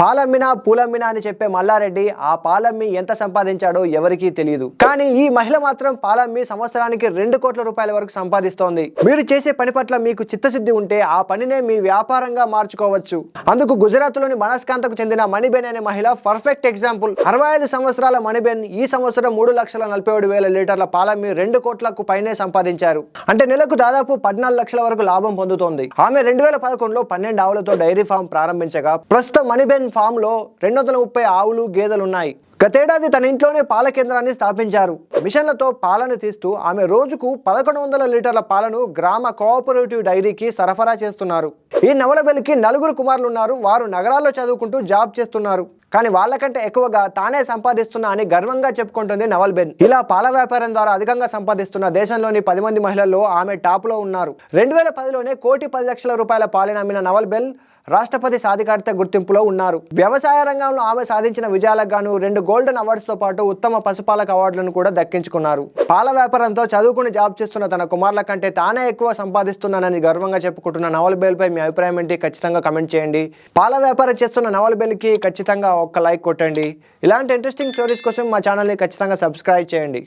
పాలమ్మినా పూలమ్మినా అని చెప్పే మల్లారెడ్డి ఆ పాలమ్మి ఎంత సంపాదించాడో ఎవరికీ తెలియదు కానీ ఈ మహిళ మాత్రం పాలమ్మి సంవత్సరానికి రెండు కోట్ల రూపాయల వరకు సంపాదిస్తోంది. మీరు చేసే పని పట్ల మీకు చిత్తశుద్ధి ఉంటే ఆ పనినే మీ వ్యాపారంగా మార్చుకోవచ్చు. అందుకు గుజరాత్లోని మనస్కాంతకు చెందిన మణిబెన్ అనే మహిళ పర్ఫెక్ట్ ఎగ్జాంపుల్. అరవై ఐదు సంవత్సరాల మణిబెన్ ఈ సంవత్సరం మూడు లక్షల నలభై ఏడు వేల లీటర్ల పాలమ్మి రెండు కోట్లకు పైనే సంపాదించారు. అంటే నెలకు దాదాపు పద్నాలుగు లక్షల వరకు లాభం పొందుతోంది. ఆమె రెండు వేల పదకొండులో పన్నెండు ఆవులతో డైరీ ఫామ్ ప్రారంభించగా ప్రస్తుతం మణిబెన్ ఫామ్లో రెండు వందల ముప్పై ఆవులు గేదెలు ఉన్నాయి గతేడాది తన ఇంట్లోనే పాల కేంద్రాన్ని స్థాపించారు. మిషన్లతో పాలను తీస్తూ ఆమె రోజుకు పదకొండు వందల లీటర్ల పాలను గ్రామ కోఆపరేటివ్ డైరీకి సరఫరా చేస్తున్నారు. ఈ నవలబెల్లికి నలుగురు కుమారులు ఉన్నారు వారు నగరాల్లో చదువుకుంటూ జాబ్ చేస్తున్నారు. కానీ వాళ్ళకంటే ఎక్కువగా తానే సంపాదిస్తున్నా అని గర్వంగా చెప్పుకుంటుంది నవల్బెన్ ఇలా పాల వ్యాపారం ద్వారా అధికంగా సంపాదిస్తున్న దేశంలోని పది మంది మహిళల్లో ఆమె టాప్లో ఉన్నారు. రెండు వేల పదిలోనే కోటి పది లక్షల రూపాయల పాలన అమ్మిన నవల్ బెల్ రాష్ట్రపతి సాధికారిత గుర్తింపులో ఉన్నారు. వ్యవసాయ రంగంలో ఆమె సాధించిన విజయాలకు గాను రెండు గోల్డెన్ అవార్డ్స్తో పాటు ఉత్తమ పశుపాలక అవార్డులను కూడా దక్కించుకున్నారు. పాల వ్యాపారంతో చదువుకుని జాబ్ చేస్తున్న తన కుమారుల కంటే తానే ఎక్కువ సంపాదిస్తున్నానని గర్వంగా చెప్పుకుంటున్న నవల్ మీ అభిప్రాయం ఏంటి? ఖచ్చితంగా కమెంట్ చేయండి. పాల వ్యాపారం చేస్తున్న నవల్ ఖచ్చితంగా ఒక్క లైక్ కొట్టండి. ఇలాంటి ఇంట్రెస్టింగ్ స్టోరీస్ కోసం మా ఛానల్ని ఖచ్చితంగా సబ్స్క్రైబ్ చేయండి.